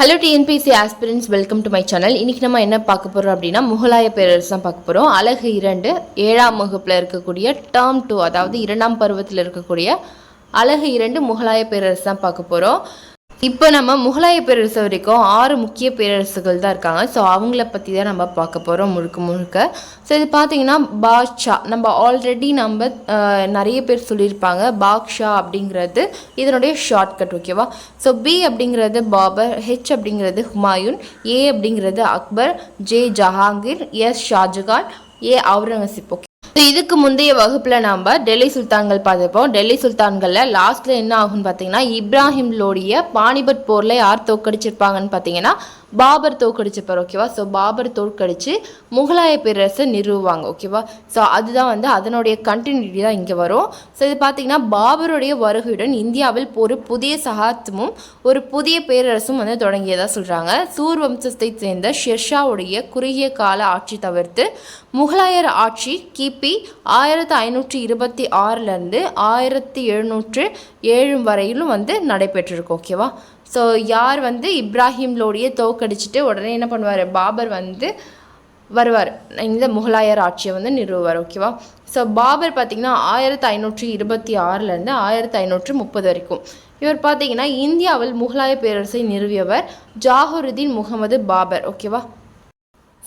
Hello TNPSC aspirants welcome to my channel இன்றைக்கி நம்ம என்ன பார்க்க போகிறோம் அப்படின்னா முகலாய பேரரசு தான் பார்க்க போகிறோம் அழகு இரண்டு ஏழாம் வகுப்பில் இருக்கக்கூடிய டேர்ம் டூ அதாவது இரண்டாம் பருவத்தில் இருக்கக்கூடிய அழகு இரண்டு முகலாய பேரரசு தான் பார்க்க போகிறோம் இப்போ நம்ம முகலாய பேரரசு வரைக்கும் ஆறு முக்கிய பேரரசுகள் தான் இருக்காங்க. ஸோ அவங்கள பற்றி தான் நம்ம பார்க்க போகிறோம் முழுக்க முழுக்க. ஸோ இது பார்த்தீங்கன்னா பாக்ஷா. நம்ம ஆல்ரெடி நம்ம நிறைய பேர் சொல்லியிருப்பாங்க. பாக்ஷா அப்படிங்கிறது இதனுடைய ஷார்ட்கட் ஓகேவா ஸோ பி அப்படிங்கிறது பாபர் ஹெச் அப்படிங்கிறது ஹுமாயூன் ஏ அப்படிங்கிறது Akbar J Jahangir S Shahjahan A Aurangzeb okay இதுக்கு முந்தைய வகுப்புல நாம டெல்லி சுல்தான்கள் பார்த்துருப்போம். டெல்லி சுல்தான்கள்ல லாஸ்ட்ல என்ன ஆகும்னு பார்த்தீங்கன்னா இப்ராஹிம் லோடிய பானிபட் போர்ல யார் தோக்கடிச்சிருப்பாங்கன்னு பார்த்தீங்கன்னா பாபர் தோற்கடிச்சப்பார் ஓகேவா ஸோ பாபர் தோற்கடித்து முகலாய பேரரசை நிறுவுவாங்க ஓகேவா ஸோ அதுதான் வந்து அதனுடைய கண்டினியூட்டி தான் இங்கே வரும். ஸோ இது பார்த்தீங்கன்னா பாபருடைய வருகையுடன் இந்தியாவில் ஒரு புதிய சகாப்தமும் ஒரு புதிய பேரரசும் வந்து தொடங்கியதாக சொல்கிறாங்க சூர் வம்சத்தை சேர்ந்த ஷெர்ஷாவுடைய குறுகிய கால ஆட்சி தவிர்த்து முகலாயர் ஆட்சி கிபி ஆயிரத்தி ஐநூற்றி இருபத்தி ஆறுலேருந்து ஆயிரத்தி எழுநூற்று ஏழு வரையிலும் வந்து நடைபெற்றிருக்கு ஓகேவா ஸோ யார் வந்து இப்ராஹிம் லோடியை தோக்கடிச்சிட்டு உடனே என்ன பண்ணுவார்? பாபர் வந்து வருவார். இந்த முகலாயர் ஆட்சியை வந்து நிறுவுவார் ஓகேவா ஸோ பாபர் பார்த்திங்கன்னா ஆயிரத்தி ஐநூற்றி இருபத்தி ஆறுலேருந்து ஆயிரத்தி ஐநூற்று முப்பது வரைக்கும். இவர் பார்த்தீங்கன்னா இந்தியாவில் முகலாய பேரரசை நிறுவியவர் ஜாஹருதீன் முகமது பாபர் ஓகேவா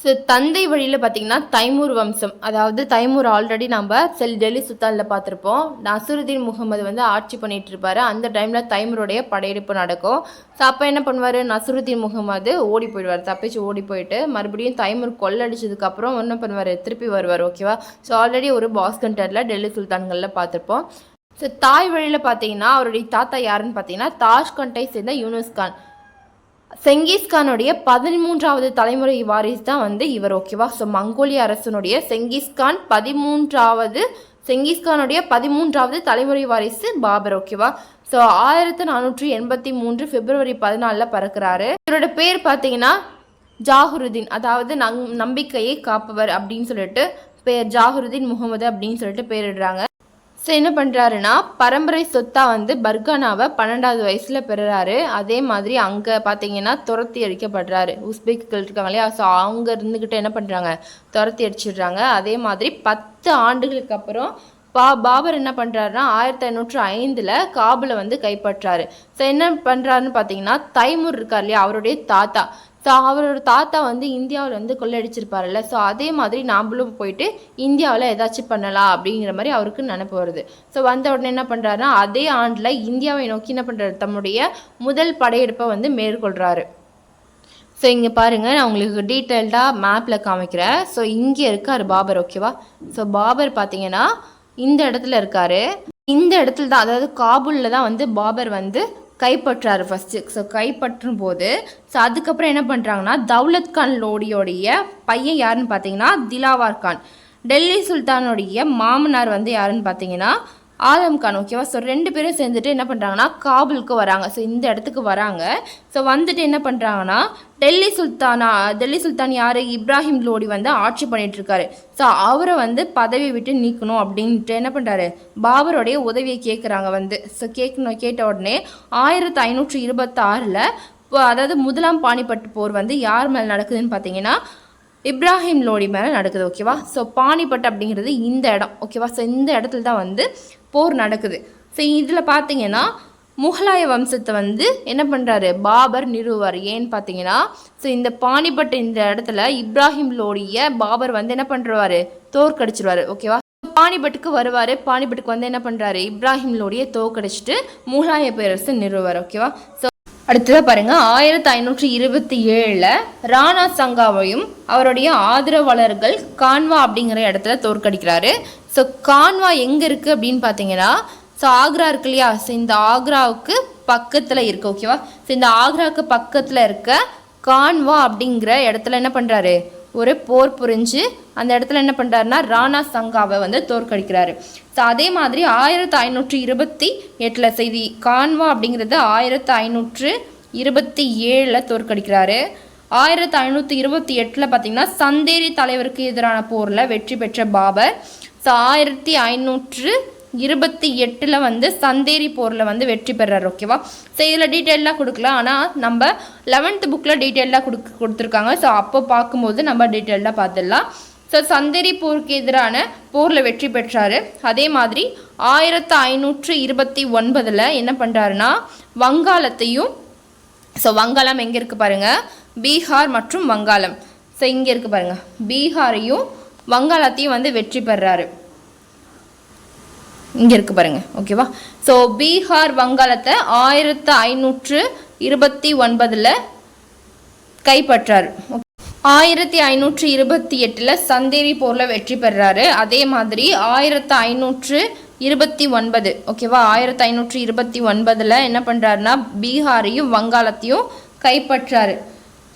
ஸோ தந்தை வழியில் பார்த்தீங்கன்னா தைமூர் வம்சம். அதாவது தைமூர் ஆல்ரெடி நம்ம செல் டெல்லி சுல்தானில் பார்த்துருப்போம் நசுருதீன் முகமது வந்து ஆட்சி பண்ணிகிட்டு இருப்பார் அந்த டைமில் தைமூருடைய படையெடுப்பு நடக்கும். ஸோ அப்போ என்ன பண்ணுவார்? நசுருதீன் முகமது ஓடி போயிடுவார். தப்பிச்சு ஓடி போயிட்டு மறுபடியும் தைமூர் கொள்ளடிச்சதுக்கப்புறம் என்ன பண்ணுவார்? திருப்பி வருவார் ஓகேவா ஸோ ஆல்ரெடி ஒரு பாஸ்கண்டரில் டெல்லி சுல்தான்களில் பார்த்துருப்போம் ஸோ தாய் வழியில் பார்த்தீங்கன்னா அவருடைய தாத்தா யாருன்னு பார்த்தீங்கன்னா தாஷ்கண்டை சேர்ந்த யூனுஸ்கான் செங்கிஸ்கானுடைய பதிமூன்றாவது தலைமுறை வாரிசு தான் வந்து இவர் ஓகேவா ஸோ மங்கோலிய அரசனுடைய செங்கிஸ்கான் பதிமூன்றாவது செங்கிஸ்கானுடைய பதிமூன்றாவது தலைமுறை வாரிசு பாபர் ஓகேவா ஸோ ஆயிரத்தி நானூற்றி எண்பத்தி மூன்று பிப்ரவரி பதினாலில் பறக்கிறாரு. இவரோட பேர் பார்த்தீங்கன்னா ஜாகுருதீன் அதாவது நங் நம்பிக்கையை காப்பவர் அப்படின்னு சொல்லிட்டு பேர் ஜாகுருதீன் முகமது அப்படின்னு சொல்லிட்டு பேரிடுறாங்க. ஸோ என்ன பண்ணுறாருன்னா பரம்பரை சொத்தாக வந்து பர்கானாவை பன்னெண்டாவது வயசில் பெறுறாரு. அதே மாதிரி அங்கே பார்த்தீங்கன்னா துரத்தி அடிக்கப்படுறாரு. உஸ்பெக்குகள் இருக்காங்க இல்லையா? ஸோ அவங்க இருந்துக்கிட்டு என்ன பண்ணுறாங்க துரத்தி அடிச்சிடுறாங்க. அதே மாதிரி பத்து ஆண்டுகளுக்கு அப்புறம் பா பாபர் என்ன பண்ணுறாருன்னா ஆயிரத்தி ஐநூற்று ஐந்தில் காபுலை வந்து கைப்பற்றாரு. ஸோ என்ன பண்ணுறாருன்னு பார்த்தீங்கன்னா தைமூர் இருக்கார் இல்லையா? அவருடைய தாத்தா. ஸோ அவரோட தாத்தா வந்து இந்தியாவில் வந்து கொள்ளையடிச்சிருப்பாருல்ல ஸோ அதே மாதிரி நாமளும் போயிட்டு இந்தியாவில் ஏதாச்சும் பண்ணலாம் அப்படிங்கிற மாதிரி அவருக்கு நினப்பு வருது. ஸோ வந்த உடனே என்ன பண்ணுறாருன்னா அதே ஆண்டில் இந்தியாவை நோக்கி என்ன பண்ணுறாரு தம்முடைய முதல் படையெடுப்பை வந்து மேற்கொள்கிறாரு ஸோ இங்கே பாருங்கள் நான் உங்களுக்கு டீட்டெயில்டாக மேப்பில் காமிக்கிறேன். ஸோ இங்கே இருக்கார் பாபர் ஓகேவா ஸோ பாபர் பார்த்தீங்கன்னா இந்த இடத்துல இருக்காரு. இந்த இடத்துல தான் அதாவது காபூலில் தான் வந்து பாபர் வந்து கைப்பற்றாரு ஃபஸ்ட்டு ஸோ கைப்பற்றும் போது ஸோ அதுக்கப்புறம் என்ன பண்ணுறாங்கன்னா தௌலத் கான் லோடியோடைய பையன் யாருன்னு பார்த்தீங்கன்னா திலாவார் கான். டெல்லி சுல்தானுடைய மாமனார் வந்து யாருன்னு பார்த்தீங்கன்னா ஆலம் கான் ஓகேவா ஸோ ரெண்டு பேரும் சேர்ந்துட்டு என்ன பண்ணுறாங்கன்னா காபுலுக்கு வராங்க. ஸோ இந்த இடத்துக்கு வராங்க. ஸோ வந்துட்டு என்ன பண்ணுறாங்கன்னா டெல்லி சுல்தானா டெல்லி சுல்தான் யார்? இப்ராஹிம் லோடி வந்து ஆட்சி பண்ணிகிட்ருக்காரு ஸோ அவரை வந்து பதவி விட்டு நீக்கணும் அப்படின்ட்டு என்ன பண்ணுறாரு பாபருடைய உதவியை கேட்குறாங்க வந்து. ஸோ கேட்கணும் கேட்ட உடனே ஆயிரத்தி ஐநூற்றி இருபத்தாறில் அதாவது முதலாம் பானிபட்டு போர் வந்து யார் மேலே நடக்குதுன்னு பார்த்தீங்கன்னா இப்ராஹிம் லோடி மேலே நடக்குது ஓகேவா ஸோ பானிபட் அப்படிங்கிறது இந்த இடம் ஓகேவா ஸோ இந்த இடத்துல தான் வந்து போர் நடக்குது. ஸோ இதில் பார்த்தீங்கன்னா முகலாய வம்சத்தை வந்து என்ன பண்ணுறாரு பாபர் நிறுவார் ஏன்னு பார்த்தீங்கன்னா ஸோ இந்த பாணிபட் இந்த இடத்துல இப்ராஹிம் லோடிய பாபர் வந்து என்ன பண்ணுறாரு தோற்கடிச்சிருவார். ஓகேவா பாணிபட்டுக்கு வருவார். பாணிபட்டுக்கு வந்து என்ன பண்ணுறாரு இப்ராஹிம் லோடியை தோற்கடிச்சிட்டு முகலாய பேரரசு நிறுவார் ஓகேவா ஸோ அடுத்ததாக பாருங்கள் ஆயிரத்தி ஐநூற்றி இருபத்தி ஏழில் ராணா சங்காவையும் அவருடைய ஆதரவாளர்கள் கான்வா அப்படிங்கிற இடத்துல தோற்கடிக்கிறாரு. ஸோ கான்வா எங்கே இருக்குது அப்படின்னு பார்த்தீங்கன்னா ஸோ ஆக்ரா இருக்கு இல்லையா? ஸோ இந்த ஆக்ராவுக்கு பக்கத்தில் இருக்குது ஓகேவா ஸோ இந்த ஆக்ராவுக்கு பக்கத்தில் இருக்க கான்வா அப்படிங்கிற இடத்துல என்ன பண்ணுறாரு ஒரு போர் புரிஞ்சு அந்த இடத்துல என்ன பண்ணுறாருன்னா ராணா சங்காவை வந்து தோற்கடிக்கிறாரு. ஸோ அதே மாதிரி ஆயிரத்தி ஐநூற்றி இருபத்தி எட்டில் செய்தி கான்வா அப்படிங்கிறது ஆயிரத்தி ஐநூற்று இருபத்தி ஏழில் தோற்கடிக்கிறாரு. ஆயிரத்தி ஐநூற்றி இருபத்தி எட்டில் பார்த்தீங்கன்னா சந்தேரி தலைவருக்கு எதிரான போரில் வெற்றி பெற்ற பாபர். ஸோ ஆயிரத்தி ஐநூற்று இருபத்தி எட்டில் வந்து சந்தேரி போரில் வந்து வெற்றி பெறார் ஓகேவா ஸோ இதில் டீட்டெயிலாக கொடுக்கல ஆனால் நம்ம லெவன்த்து புக்கில் டீட்டெயிலாக கொடுக்க கொடுத்துருக்காங்க. ஸோ அப்போ பார்க்கும்போது நம்ம டீட்டெயிலாக பார்த்துடலாம். ஸோ சந்தேரி போருக்கு எதிரான போரில் வெற்றி பெற்றார். அதே மாதிரி ஆயிரத்து ஐநூற்று இருபத்தி ஒன்பதில் என்ன பண்ணுறாருன்னா வங்காளத்தையும் ஸோ வங்காளம் எங்கே இருக்குது பாருங்கள் பீகார் மற்றும் வங்காளம். ஸோ இங்கே இருக்குது பாருங்கள் பீகாரையும் வங்காளத்தையும் வந்து வெற்றி பெறாரு. இங்கே இருக்குது பாருங்க ஓகேவா ஸோ பீகார் வங்காளத்தை ஆயிரத்து ஐநூற்று இருபத்தி ஒன்பதில் கைப்பற்றாரு. ஆயிரத்தி ஐநூற்று இருபத்தி எட்டில் சந்தேரி போரில் வெற்றி பெறாரு. அதே மாதிரி ஆயிரத்து ஐநூற்று இருபத்தி ஒன்பது ஓகேவா ஆயிரத்தி ஐநூற்று இருபத்தி ஒன்பதில் என்ன பண்ணுறாருன்னா பீகாரையும் வங்காளத்தையும் கைப்பற்றாரு.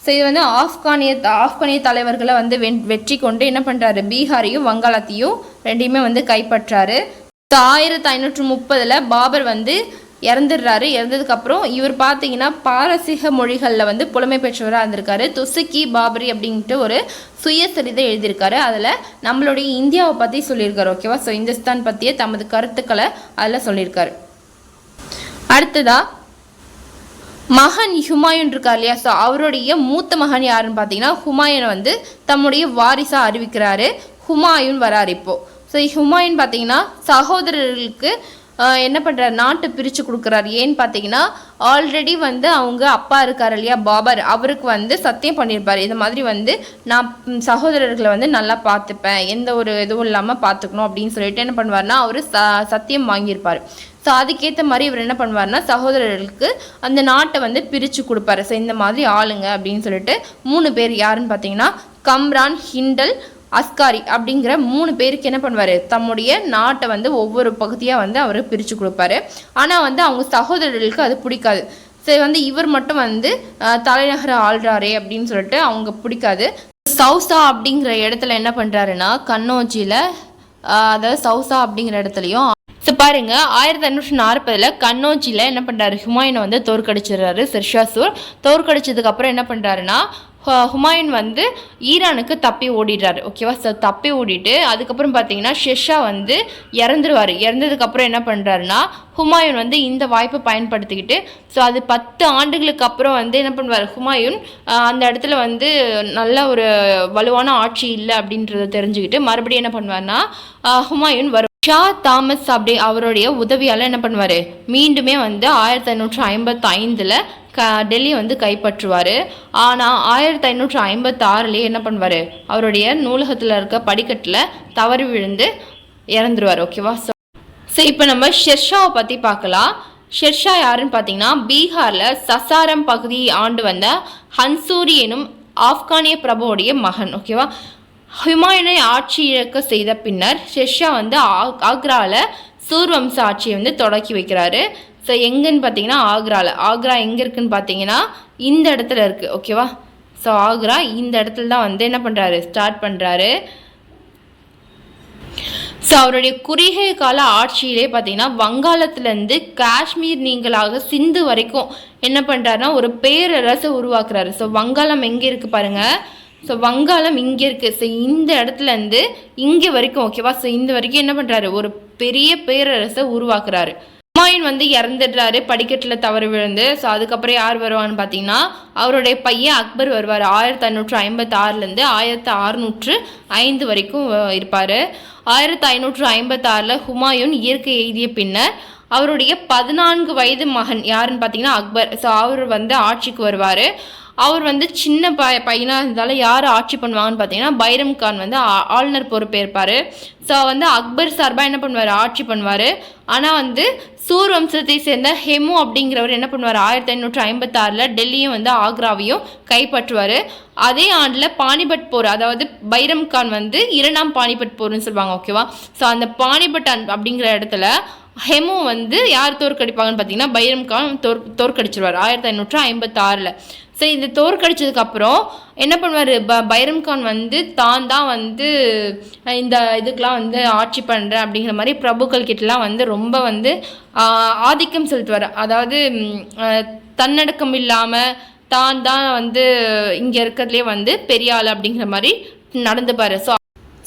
ஸோ இது வந்து ஆப்கானிய ஆப்கானிய தலைவர்களை வந்து வென் வெற்றி கொண்டு என்ன பண்ணுறாரு பீகாரையும் வங்காளத்தையும் ரெண்டையுமே வந்து கைப்பற்றாரு. ஸோ ஆயிரத்தி ஐநூற்று முப்பதில் பாபர் வந்து இறந்துடுறாரு. இறந்ததுக்கப்புறம் இவர் பார்த்தீங்கன்னா பாரசீக மொழிகளில் வந்து புலமை பெற்றவராக இருந்திருக்காரு. துசுக்கி பாபரி அப்படின்ட்டு ஒரு சுயசரிதை எழுதியிருக்காரு. அதில் நம்மளுடைய இந்தியாவை பற்றி சொல்லியிருக்காரு ஓகேவா ஸோ இந்துஸ்தான் பற்றிய தமது கருத்துக்களை அதில் சொல்லியிருக்காரு. அடுத்ததாக மகன் ஹுமாயூன் இருக்கார் இல்லையா? ஸோ அவருடைய மூத்த மகன் யாருன்னு பார்த்தீங்கன்னா ஹுமாயூனை வந்து தம்முடைய வாரிசாக அறிவிக்கிறாரு. ஹுமாயூன் வரார் இப்போது ஸோ ஹுமாயூன் பார்த்தீங்கன்னா சகோதரர்களுக்கு என்ன பண்ணுறாரு நாட்டை பிரித்து கொடுக்குறாரு. ஏன்னு பார்த்தீங்கன்னா ஆல்ரெடி வந்து அவங்க அப்பா இருக்கார் இல்லையா? பாபர். அவருக்கு வந்து சத்தியம் பண்ணியிருப்பார். இந்த மாதிரி வந்து நான் சகோதரர்களை வந்து நல்லா பார்த்துப்பேன். எந்த ஒரு இதுவும் இல்லாமல் பார்த்துக்கணும் அப்படின்னு சொல்லிட்டு என்ன பண்ணுவார்னா அவர் ச சத்தியம் வாங்கியிருப்பார். ஸோ அதுக்கேற்ற மாதிரி இவர் என்ன பண்ணுவார்னா சகோதரர்களுக்கு அந்த நாட்டை வந்து பிரித்து கொடுப்பாரு. ஸோ இந்த மாதிரி ஆளுங்க அப்படின்னு சொல்லிட்டு மூணு பேர் யாருன்னு பார்த்தீங்கன்னா கம்ரான் ஹிண்டல் அஸ்காரி அப்படிங்கிற மூணு பேருக்கு என்ன பண்ணுவார்? தம்முடைய நாட்டை வந்து ஒவ்வொரு பகுதியாக வந்து அவர் பிரித்து கொடுப்பாரு. ஆனால் வந்து அவங்க சகோதரர்களுக்கு அது பிடிக்காது. சரி வந்து இவர் மட்டும் வந்து அஹ், தலைநகர ஆள்றாரே அப்படின்னு சொல்லிட்டு அவங்க பிடிக்காது. சவுசா அப்படிங்கிற இடத்துல என்ன பண்ணுறாருன்னா கண்ணோச்சியில் அதாவது சவுசா அப்படிங்கிற இடத்துலையும் ஸோ பாருங்க ஆயிரத்தி ஐநூற்றி நாற்பதில் கண்ணோச்சியில் என்ன பண்ணுறாரு ஹுமாயூனை வந்து தோற்கடிச்சிடுறாரு சிர்ஷாசூர். தோற்கடிச்சதுக்கப்புறம் என்ன பண்ணுறாருன்னா ஹுமாயூன் வந்து ஈரானுக்கு தப்பி ஓடிடுறாரு ஓகேவா ஸோ தப்பி ஓடிட்டு அதுக்கப்புறம் பார்த்தீங்கன்னா ஷெர்ஷா வந்து இறந்துருவார். இறந்ததுக்கப்புறம் என்ன பண்ணுறாருன்னா ஹுமாயூன் வந்து இந்த வாய்ப்பை பயன்படுத்திக்கிட்டு ஸோ அது பத்து ஆண்டுகளுக்கு அப்புறம் வந்து என்ன பண்ணுவார்? ஹுமாயூன் அந்த இடத்துல வந்து நல்ல ஒரு வலுவான ஆட்சி இல்லை அப்படின்றத தெரிஞ்சுக்கிட்டு மறுபடியும் என்ன பண்ணுவார்னா ஹுமாயூன் வரும் ஷா தாமஸ் அப்படி அவருடைய உதவியால் என்ன பண்ணுவார்? மீண்டுமே வந்து ஆயிரத்தி ஐநூற்று ஐம்பத்தி ஐந்தில் க டெல்லி வந்து கைப்பற்றுவார். ஆனால் ஆயிரத்தி ஐநூற்று ஐம்பத்தாறுலேயே என்ன பண்ணுவார்? அவருடைய நூலகத்தில் இருக்க படிக்கட்டில் தவறி விழுந்து இறந்துருவார் ஓகேவா ஸோ ஸோ இப்போ நம்ம ஷெர்ஷாவை பற்றி பார்க்கலாம். ஷெர்ஷா யாருன்னு பார்த்தீங்கன்னா பீகாரில் சசாரம் பகுதியை ஆண்டு வந்த ஹன்சூரி எனும் ஆப்கானிய பிரபுவுடைய மகன் ஓகேவா ஹுமாயூனை ஆட்சி இழக்க செய்த பின்னர் ஷெர்ஷா வந்து ஆக் ஆக்ரால சூர்வம்ச ஆட்சியை வந்து தொடக்கி வைக்கிறாரு. ஸோ எங்கன்னு பார்த்தீங்கன்னா ஆக்ராவில் ஆக்ரா எங்கே இருக்குன்னு பார்த்தீங்கன்னா இந்த இடத்துல இருக்குது ஓகேவா ஸோ ஆக்ரா இந்த இடத்துல தான் வந்து என்ன பண்ணுறாரு ஸ்டார்ட் பண்ணுறாரு ஸோ அவருடைய குறுகிய கால ஆட்சியிலே பார்த்தீங்கன்னா வங்காளத்துலேருந்து காஷ்மீர் நீங்களாக சிந்து வரைக்கும் என்ன பண்ணுறாருன்னா ஒரு பேரரசை உருவாக்குறாரு. ஸோ வங்காளம் எங்கே இருக்குது பாருங்கள் ஸோ வங்காளம் இங்கே இருக்குது ஸோ இந்த இடத்துல இருந்து இங்கே வரைக்கும் ஓகேவா ஸோ இந்த வரைக்கும் என்ன பண்ணுறாரு ஒரு பெரிய பேரரசை உருவாக்குறாரு. ஹுமாயூன் வந்து இறந்துடுறாரு. படிக்கட்டில் தவறு விழுந்து. ஸோ அதுக்கப்புறம் யார் வருவான்னு பார்த்தீங்கன்னா அவருடைய பையன் அக்பர் வருவார். ஆயிரத்தி ஐநூற்று ஐம்பத்தாறுலேருந்து ஆயிரத்தி அறுநூற்று ஐந்து வரைக்கும் இருப்பார். ஆயிரத்தி ஐநூற்று ஐம்பத்தாறில் ஹுமாயூன் இயற்கை எழுதிய பின்னர் அவருடைய பதினான்கு வயது மகன் யாருன்னு பார்த்தீங்கன்னா அக்பர். ஸோ அவர் வந்து ஆட்சிக்கு வருவார். அவர் வந்து சின்ன ப பையனாக இருந்தாலும் யார் ஆட்சி பண்ணுவாங்கன்னு பார்த்தீங்கன்னா பைரம் கான் வந்து ஆளுநர் பொறுப்பேற்பார். ஸோ வந்து அக்பர் சார்பாக என்ன பண்ணுவார்? ஆட்சி பண்ணுவார். ஆனால் வந்து சூர் வம்சத்தை சேர்ந்த ஹெமு அப்படிங்கிறவர் என்ன பண்ணுவார்? ஆயிரத்தி ஐநூற்றி ஐம்பத்தாறில் டெல்லியும் வந்து ஆக்ராவையும் கைப்பற்றுவார். அதே ஆண்டில் பானிபட் போர் அதாவது பைரம் கான் வந்து இரண்டாம் பானிபட் போர்னு சொல்லுவாங்க ஓகேவா ஸோ அந்த பானிபட் அன்- அப்படிங்கிற இடத்துல ஹெமு வந்து யார் தோற்கடிப்பாங்கன்னு பார்த்தீங்கன்னா பைரம் கான் தோற் தோற்கடிச்சிருவார். ஆயிரத்தி ஐநூற்று ஐம்பத்தாறில். ஸோ இந்த தோற்கடிச்சதுக்கப்புறம் என்ன பண்ணுவார்? ப பைரம் கான் வந்து தான் தான் வந்து இந்த இதுக்கெலாம் வந்து ஆட்சி பண்ணுறேன் அப்படிங்கிற மாதிரி பிரபுக்கள் கிட்டலாம் வந்து ரொம்ப வந்து ஆதிக்கம் செலுத்துவார். அதாவது தன்னடக்கம் இல்லாமல் தான் தான் வந்து இங்கே இருக்கிறதுலே வந்து பெரிய ஆள் அப்படிங்கிற மாதிரி நடந்துப்பார். ஸோ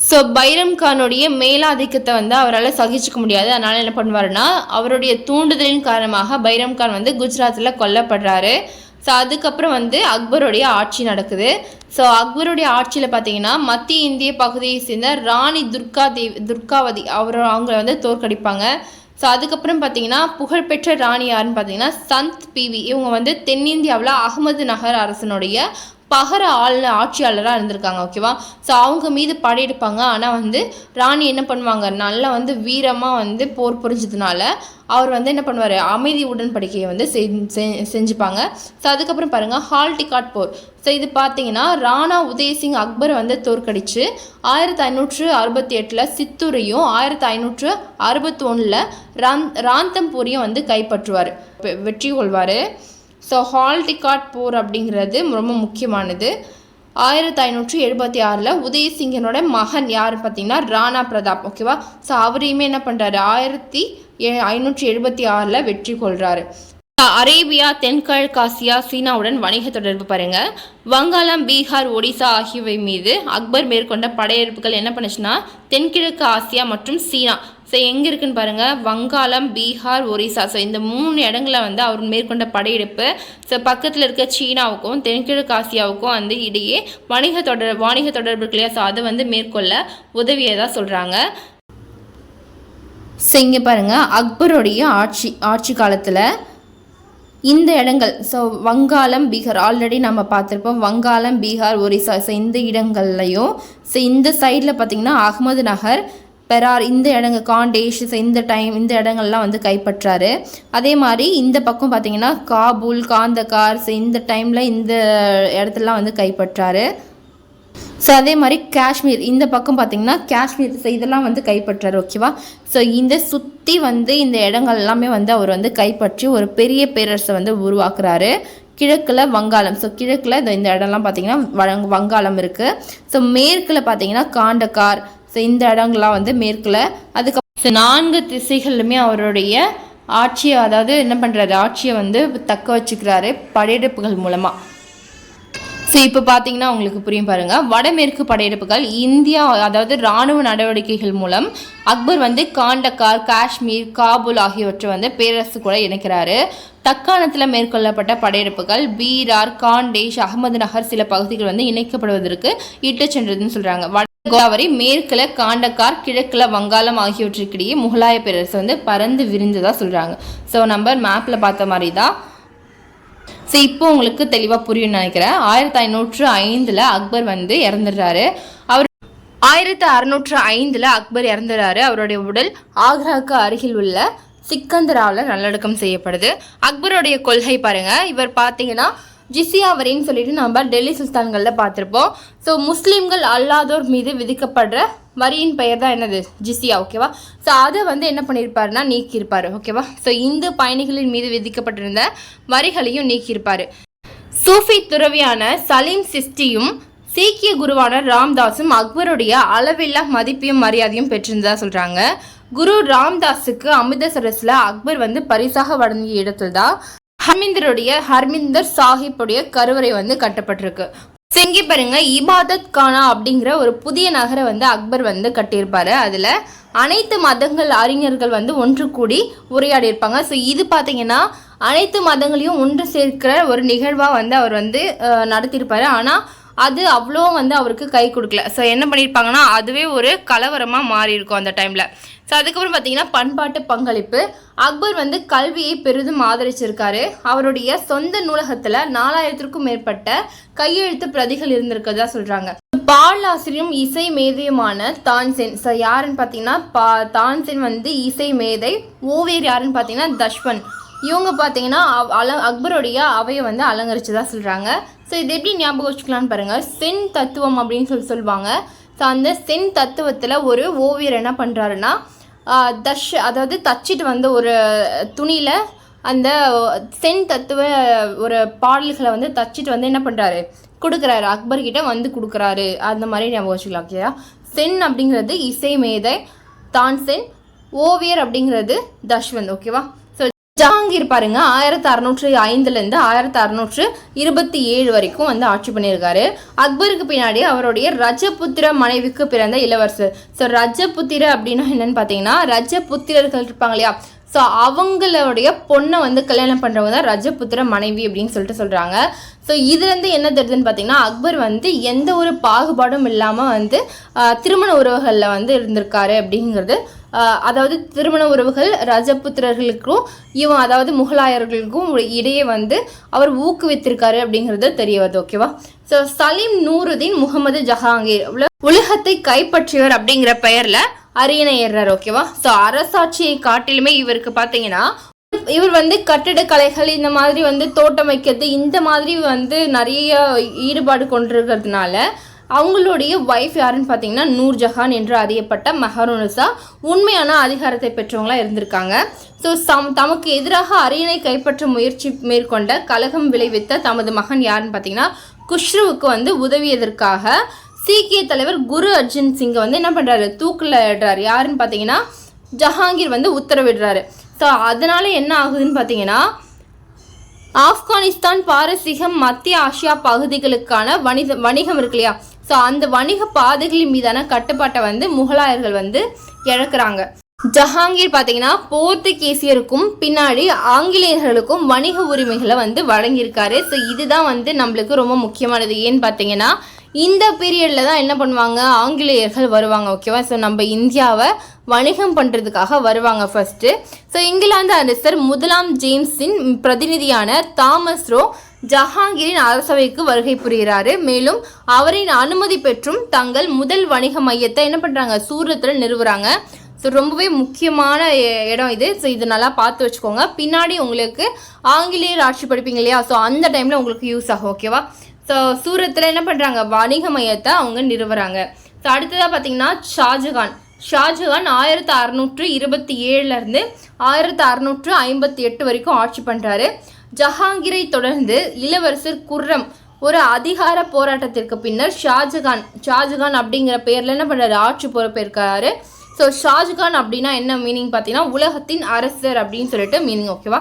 ஸோ பைரம் கானுடைய மேலாதிக்கத்தை வந்து அவரால் சகிச்சுக்க முடியாது. அதனால் என்ன பண்ணுவாருன்னா அவருடைய தூண்டுதலின் காரணமாக பைரம் கான் வந்து குஜராத்தில் கொல்லப்படுறாரு. ஸோ அதுக்கப்புறம் வந்து அக்பருடைய ஆட்சி நடக்குது. ஸோ அக்பருடைய ஆட்சியில் பார்த்தீங்கன்னா மத்திய இந்திய பகுதியை சேர்ந்த ராணி துர்கா தேவி துர்காவதி அவர் அவங்கள வந்து தோற்கடிப்பாங்க. ஸோ அதுக்கப்புறம் பார்த்தீங்கன்னா புகழ்பெற்ற ராணி யாருன்னு பார்த்தீங்கன்னா சந்த் பிவி இவங்க வந்து தென்னிந்தியாவில் அகமது நகர் அரசனுடைய பகர ஆள் ஆட்சியாளராக இருந்திருக்காங்க ஓகேவா ஸோ அவங்க மீது படையெடுப்பாங்க ஆனால் வந்து ராணி என்ன பண்ணுவாங்க? நல்லா வந்து வீரமாக வந்து போர் புரிஞ்சதுனால அவர் வந்து என்ன பண்ணுவார்? அமைதி உடன்படிக்கையை வந்து செ- செஞ்சுப்பாங்க. ஸோ அதுக்கப்புறம் பாருங்கள் ஹால்டிகாட் போர். ஸோ இது பார்த்தீங்கன்னா ராணா உதயசிங் அக்பரை வந்து தோற்கடிச்சு ஆயிரத்தி ஐநூற்று அறுபத்தி எட்டில் சித்தூரையும் ஆயிரத்தி ஐநூற்று அறுபத்தி ஒன்றில் ராந்தம்பூரையும் வந்து கைப்பற்றுவார். வெ- வெற்றி கொள்வார். ஸோ ஹால்டிகாட் போர் அப்படிங்கிறது ரொம்ப முக்கியமானது. ஆயிரத்தி ஐநூற்றி எழுபத்தி ஆறில் உதயசிங்கனோட மகன் யார் பார்த்தீங்கன்னா ராணா பிரதாப் ஓகேவா ஸோ அவரையுமே என்ன பண்ணுறாரு ஆயிரத்தி ஏ ஐநூற்றி எழுபத்தி ஆறில் வெற்றி கொள்கிறாரு அரேபியா தென்கிழக்காசியா சீனாவுடன் வணிக தொடர்பு பாருங்க. வங்காளம் பீகார் ஒடிசா ஆகியவை மீது அக்பர் மேற்கொண்ட படையெடுப்புகள் என்ன பண்ணுச்சுன்னா தென்கிழக்கு ஆசியா மற்றும் சீனா ஸோ எங்கே இருக்குன்னு பாருங்கள் வங்காளம் பீகார் ஒரிசா. ஸோ இந்த மூணு இடங்களில் வந்து அவர் மேற்கொண்ட படையெடுப்பு. ஸோ பக்கத்தில் இருக்க சீனாவுக்கும் தென்கிழக்கு ஆசியாவுக்கும் வந்து இடையே வணிக தொடர் வாணிக தொடர்பு இருக்கு இல்லையா? ஸோ அதை வந்து மேற்கொள்ள உதவியதாக சொல்கிறாங்க ஸோ இங்கே பாருங்கள் அக்பருடைய ஆட்சி ஆட்சி காலத்தில் இந்த இடங்கள் ஸோ வங்காளம் பீகார் ஆல்ரெடி நம்ம பார்த்துருப்போம். வங்காளம் பீகார் ஒரிசா. ஸோ இந்த இடங்கள்லையும் ஸோ இந்த சைடில் பார்த்திங்கன்னா அகமது நகர் பெரார் இந்த இடங்க காண்டேஷ் இந்த டைம் இந்த இடங்கள்லாம் வந்து கைப்பற்றாரு. அதே மாதிரி இந்த பக்கம் பார்த்தீங்கன்னா காபூல் காந்தகார் இந்த டைமில் இந்த இடத்துலலாம் வந்து கைப்பற்றாரு. ஸோ அதே மாதிரி காஷ்மீர் இந்த பக்கம் பார்த்தீங்கன்னா காஷ்மீர் ஸோ இதெல்லாம் வந்து கைப்பற்றாரு ஓகேவா ஸோ இந்த சுற்றி வந்து இந்த இடங்கள் எல்லாமே வந்து அவர் வந்து கைப்பற்றி ஒரு பெரிய பேரரசை வந்து உருவாக்குறாரு. கிழக்கில் வங்காளம் ஸோ கிழக்கில் இந்த இந்த இடம்லாம் பார்த்தீங்கன்னா வங்காளம் இருக்குது ஸோ மேற்கில் பார்த்தீங்கன்னா காண்டக்கார் ஸோ இந்த இடங்கள்லாம் வந்து மேற்கில். அதுக்கப்புறம் ஸோ நான்கு திசைகளிலுமே அவருடைய ஆட்சியை அதாவது என்ன பண்ணுறாரு ஆட்சியை வந்து தக்க வச்சுக்கிறாரு படையெடுப்புகள் மூலமாக ஸோ இப்போ பார்த்தீங்கன்னா உங்களுக்கு புரியும் பாருங்கள் வடமேற்கு படையெடுப்புகள் இந்தியா அதாவது இராணுவ நடவடிக்கைகள் மூலம் அக்பர் வந்து காண்டக்கார் காஷ்மீர் காபூல் ஆகியவற்றை வந்து பேரரசு கூட இணைக்கிறாரு. தக்காணத்தில் மேற்கொள்ளப்பட்ட படையெடுப்புகள் பீரார் காண்டேஷ் அகமது நகர் சில பகுதிகள் வந்து இணைக்கப்படுவதற்கு இட்டு சென்றதுன்னு சொல்கிறாங்க வட கோதாவரி மேற்குல காண்டக்கார் கிழக்குல வங்காளம் ஆகியவற்றுக்கிடையே முகலாய பேரரசு வந்து பறந்து விரிந்ததா சொல்றாங்க. ஸோ நம்ம மேப்ல பார்த்த மாதிரி தான் ஸோ இப்போ உங்களுக்கு தெளிவாக புரியும்னு நினைக்கிறேன். ஆயிரத்தி ஐநூற்று ஐந்தில் அக்பர் வந்து இறந்துடுறாரு. அவர் ஆயிரத்தி அறுநூற்று ஐந்தில் அக்பர் இறந்துடுறாரு. அவருடைய உடல் ஆக்ராவுக்கு அருகில் உள்ள சிக்கந்தராவில் நல்லடக்கம் செய்யப்படுது. அக்பருடைய கொள்கை பாருங்க. இவர் பார்த்தீங்கன்னா ஜிசியா வரின்னு சொல்லிட்டு நம்ம டெல்லி சுல்தான்களில் பார்த்துருப்போம். ஸோ முஸ்லீம்கள் அல்லாதோர் மீது விதிக்கப்படுற வரியின் பெயர் தான் என்னது? ஜிசியா ஓகேவா ஸோ அதை வந்து என்ன பண்ணியிருப்பாருன்னா நீக்கியிருப்பார் ஓகேவா ஸோ இந்து பயணிகளின் மீது விதிக்கப்பட்டிருந்த வரிகளையும் நீக்கியிருப்பார். சூஃபி துறவியான சலீம் சிஸ்டியும் சீக்கிய குருவான ராம்தாஸும் அக்பருடைய அளவில்லா மதிப்பையும் மரியாதையும் பெற்றிருந்ததா சொல்கிறாங்க குரு ராம்தாஸுக்கு அமிர்தசரஸில் அக்பர் வந்து பரிசாக வழங்கிய இடத்துல தான் ஹர்மிந்தருடைய ஹர்மிந்தர் சாஹிப்புடைய கருவறை வந்து கட்டப்பட்டிருக்கு. செங்கி பாருங்க இபாதத் கானா அப்படிங்கிற ஒரு புதிய நகரை வந்து அக்பர் வந்து கட்டியிருப்பாரு. அதுல அனைத்து மதங்கள் அறிஞர்கள் வந்து ஒன்று கூடி உரையாடி இருப்பாங்க ஸோ இது பார்த்தீங்கன்னா அனைத்து மதங்களையும் ஒன்று சேர்க்கிற ஒரு நிகழ்வாக வந்து அவர் வந்து நடத்தியிருப்பார் நடத்தியிருப்பாரு. ஆனால் அது அவ்வளோ வந்து அவருக்கு கை கொடுக்கல. ஸோ என்ன பண்ணியிருப்பாங்கன்னா அதுவே ஒரு கலவரமாக மாறி இருக்கும் அந்த டைமில் ஸோ அதுக்கப்புறம் பார்த்தீங்கன்னா பண்பாட்டு பங்களிப்பு. அக்பர் வந்து கல்வியை பெரிதும் ஆதரிச்சிருக்காரு. அவருடைய சொந்த நூலகத்தில் நாலாயிரத்திற்கும் மேற்பட்ட கையெழுத்து பிரதிகள் இருந்திருக்கதா சொல்கிறாங்க பாலாசிரியும் இசை மேதையுமான தான்சென் ஸோ யாருன்னு பார்த்தீங்கன்னா பா தான்சென் வந்து இசை மேதை. ஓவியர் யாருன்னு பார்த்தீங்கன்னா தஷ்வன். இவங்க பார்த்தீங்கன்னா அவ்- அல அக்பருடைய அவையை வந்து அலங்கரிச்சதாக சொல்கிறாங்க ஸோ இது எப்படி ஞாபகம் வச்சுக்கலான்னு பாருங்கள் சென் தத்துவம் அப்படின்னு சொல்லி சொல்லுவாங்க ஸோ அந்த சென் தத்துவத்தில் ஒரு ஓவியர் என்ன பண்ணுறாருன்னா தஷ் அதாவது தச்சிட்டு வந்து ஒரு துணியில் அந்த சென் தத்துவ ஒரு பாடல்களை வந்து தச்சிட்டு வந்து என்ன பண்ணுறாரு கொடுக்குறாரு. அக்பர்கிட்ட வந்து கொடுக்குறாரு. அந்த மாதிரி ஞாபகம் வச்சுக்கலாம் ஓகேயா? சென் அப்படிங்கிறது இசை மேதை தான் சென் ஓவியர் அப்படிங்கிறது தஷ்வந்த் ஓகேவா? ஜஹாங்கீர் பாருங்க. ஆயிரத்தி அறுநூற்றி ஐந்துலேருந்து ஆயிரத்தி அறுநூற்று இருபத்தி ஏழு வரைக்கும் வந்து ஆட்சி பண்ணியிருக்காரு. அக்பருக்கு பின்னாடி அவருடைய ரஜபுத்திர மனைவிக்கு பிறந்த இளவரசர் ஸோ ரஜபுத்திர அப்படின்னா என்னன்னு பார்த்தீங்கன்னா ரஜபுத்திரர்கள் இருப்பாங்க இல்லையா? ஸோ அவங்களுடைய பொண்ணை வந்து கல்யாணம் பண்ணுறவங்க தான் ரஜபுத்திர மனைவி அப்படின்னு சொல்லிட்டு சொல்கிறாங்க ஸோ இதுலேருந்து என்ன தெரியுதுன்னு பார்த்தீங்கன்னா அக்பர் வந்து எந்த ஒரு பாகுபாடும் இல்லாமல் வந்து திருமண உறவுகளில் வந்து இருந்திருக்காரு அப்படிங்கிறது அதாவது திருமண உறவுகள் ரஜபுத்திரர்களுக்கும் இவன் அதாவது முகலாயர்களுக்கும் இடையே வந்து அவர் ஊக்குவித்திருக்காரு அப்படிங்கிறது தெரிய வருது ஓகேவா ஸோ சலீம் நூருதீன் முகமது ஜஹாங்கீர் உலகத்தை கைப்பற்றியவர் அப்படிங்கிற பெயரில் அரியணை ஏறுறார் ஓகேவா ஸோ அரசாட்சியை காட்டிலுமே இவருக்கு பார்த்தீங்கன்னா இவர் வந்து கட்டிடக்கலைகள் இந்த மாதிரி வந்து தோட்டம் வைக்கிறது இந்த மாதிரி வந்து நிறைய ஈடுபாடு கொண்டிருக்கிறதுனால அவங்களுடைய ஒய்ஃப் யாருன்னு பார்த்தீங்கன்னா நூர்ஜஹான் என்று அறியப்பட்ட மெஹருனிசா. உண்மையான அதிகாரத்தை பெற்றவங்களாக இருந்திருக்காங்க. ஸோ சம் தமக்கு எதிராக அரியணை கைப்பற்ற முயற்சி மேற்கொண்ட கலகம் விளைவித்த தமது மகன் யாருன்னு பார்த்தீங்கன்னா குஷ்ருவுக்கு வந்து உதவியதற்காக சீக்கிய தலைவர் குரு அர்ஜுன் சிங்கை வந்து என்ன பண்ணுறாரு தூக்கில் இடுறாரு. யாருன்னு பார்த்தீங்கன்னா ஜஹாங்கீர் வந்து உத்தரவிடுறாரு. ஸோ அதனால என்ன ஆகுதுன்னு பார்த்தீங்கன்னா ஆப்கானிஸ்தான் பாரசீகம் மத்திய ஆசியா பகுதிகளுக்கான வணிக வணிகம் இருக்கு இல்லையா? ஸோ அந்த வணிக பாதைகளின் மீதான கட்டுப்பாட்டை வந்து முகலாயர்கள் வந்து இழக்கிறாங்க. ஜஹாங்கீர் பார்த்தீங்கன்னா போர்த்துகீசியருக்கும் பின்னாடி ஆங்கிலேயர்களுக்கும் வணிக உரிமைகளை வந்து வழங்கியிருக்காரு. ஸோ இதுதான் வந்து நம்மளுக்கு ரொம்ப முக்கியமானது. ஏன்னு பார்த்தீங்கன்னா இந்த பீரியடில் தான் என்ன பண்ணுவாங்க? ஆங்கிலேயர்கள் வருவாங்க ஓகேவா ஸோ நம்ம இந்தியாவை வணிகம் பண்ணுறதுக்காக வருவாங்க ஃபஸ்ட்டு ஸோ இங்கிலாந்து அரசர் முதலாம் ஜேம்ஸின் பிரதிநிதியான தாமஸ் ரோ ஜஹாங்கீரின் அரசவைக்கு வருகை புரிகிறாரு. மேலும் அவரின் அனுமதி பெற்றும் தங்கள் முதல் வணிக மையத்தை என்ன பண்ணுறாங்க சூரத்தில் நிறுவுறாங்க. ஸோ ரொம்பவே முக்கியமான இடம் இது. ஸோ இது நல்லா பார்த்து வச்சுக்கோங்க. பின்னாடி உங்களுக்கு ஆங்கிலேயர் ஆட்சி படிப்பீங்க இல்லையா? ஸோ அந்த டைமில் உங்களுக்கு யூஸ் ஆகும் ஓகேவா ஸோ சூரத்தில் என்ன பண்ணுறாங்க வணிக மையத்தை அவங்க நிறுவுறாங்க. ஸோ அடுத்ததாக பார்த்தீங்கன்னா ஷாஜகான். ஷாஜகான் ஆயிரத்தி அறநூற்று இருபத்தி ஏழுலேருந்து ஆயிரத்தி அறநூற்று ஐம்பத்தி எட்டு வரைக்கும் ஆட்சி பண்ணுறாரு ஜஹாங்கிரை தொடர்ந்து இளவரசர் குர்ரம் ஒரு அதிகார போராட்டத்திற்கு பின்னர் ஷாஜகான் ஷாஜகான் அப்படிங்கிற பேரில் என்ன பண்ணுறாரு ஆட்சி பொறுப்பேற்கிறாரு. ஸோ ஷாஜகான் அப்படின்னா என்ன மீனிங் பார்த்தீங்கன்னா உலகத்தின் அரசர் அப்படின்னு சொல்லிட்டு மீனிங் ஓகேவா